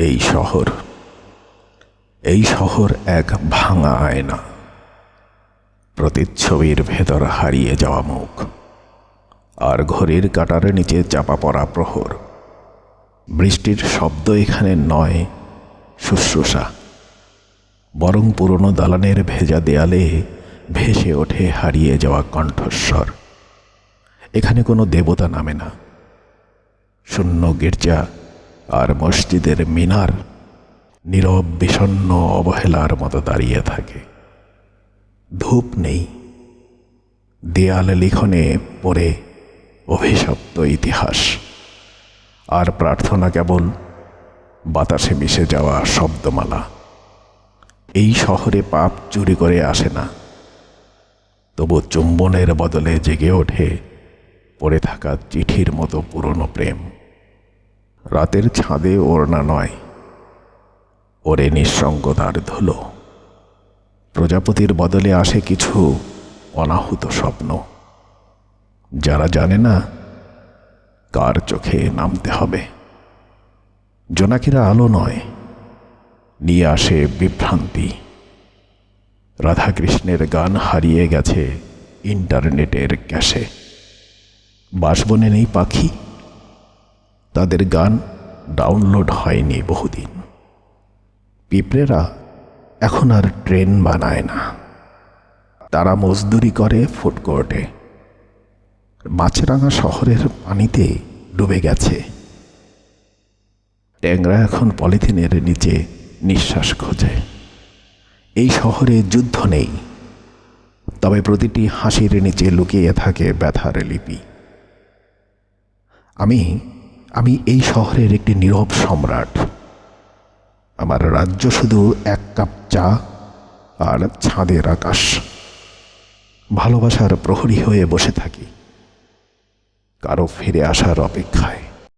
এই শহর। এই শহর এক ভাঙা আয়না। প্রতিচ্ছবির ভেতর হারিয়ে যাওয়া মুখ। আর ঘড়ির কাটার নিচে চাপা পড়া প্রহর। বৃষ্টির শব্দ এখানে নয়, শুশ্রূষা। বরং পুরনো দালানের ভেজা দেয়ালে ভেসে ওঠে হারিয়ে যাওয়া কণ্ঠস্বর। এখানে কোনো দেবতা নামে না। শূন্য গির্জা আর মসজিদের মিনার নীরব বিষণ্ন অবহেলার মতো দাঁড়িয়ে থাকে। ধূপ নেই। দেয়াল লিখনে পড়ে অভিশপ্ত ইতিহাস। আর প্রার্থনা কেবল বাতাসে মিশে যাওয়া শব্দমালা। এই শহরে পাপ চুরি করে আসে না। তবু চুম্বনের বদলে জেগে ওঠে পড়ে থাকা চিঠির মতো পুরনো প্রেম। রাতের ছাদে ওড়না নয়। ওরে নিঃসঙ্গতার ধুলো। প্রজাপতির বদলে আসে কিছু অনাহুত স্বপ্ন। যারা জানে না কার চোখে নামতে হবে। জোনাকিরা আলো নয়, নিয়ে আসে বিভ্রান্তি। রাধাকৃষ্ণের গান হারিয়ে গেছে ইন্টারনেটের ক্যাশে। বাসবনে নেই পাখি। তাদের গান ডাউনলোড হয়নি বহুদিন। পিঁপড়েরা এখন আর ট্রেন বানায় না। তারা মজদুরি করে ফুডকোর্টে। মাছরাঙা শহরের পানিতে ডুবে গেছে। ট্যাংরা এখন পলিথিনের নিচে নিঃশ্বাস খোঁজে। এই শহরে যুদ্ধ নেই। তবে প্রতিটি হাসির নিচে লুকিয়ে থাকে ব্যথার লিপি। আমি আমি এই শহরের একটি নীরব সম্রাট। আমার রাজ্য শুধু এক কাপ চা আর ছাদের আকাশ। ভালোবাসার প্রহরী হয়ে বসে থাকি। কারও ফিরে আসার অপেক্ষায়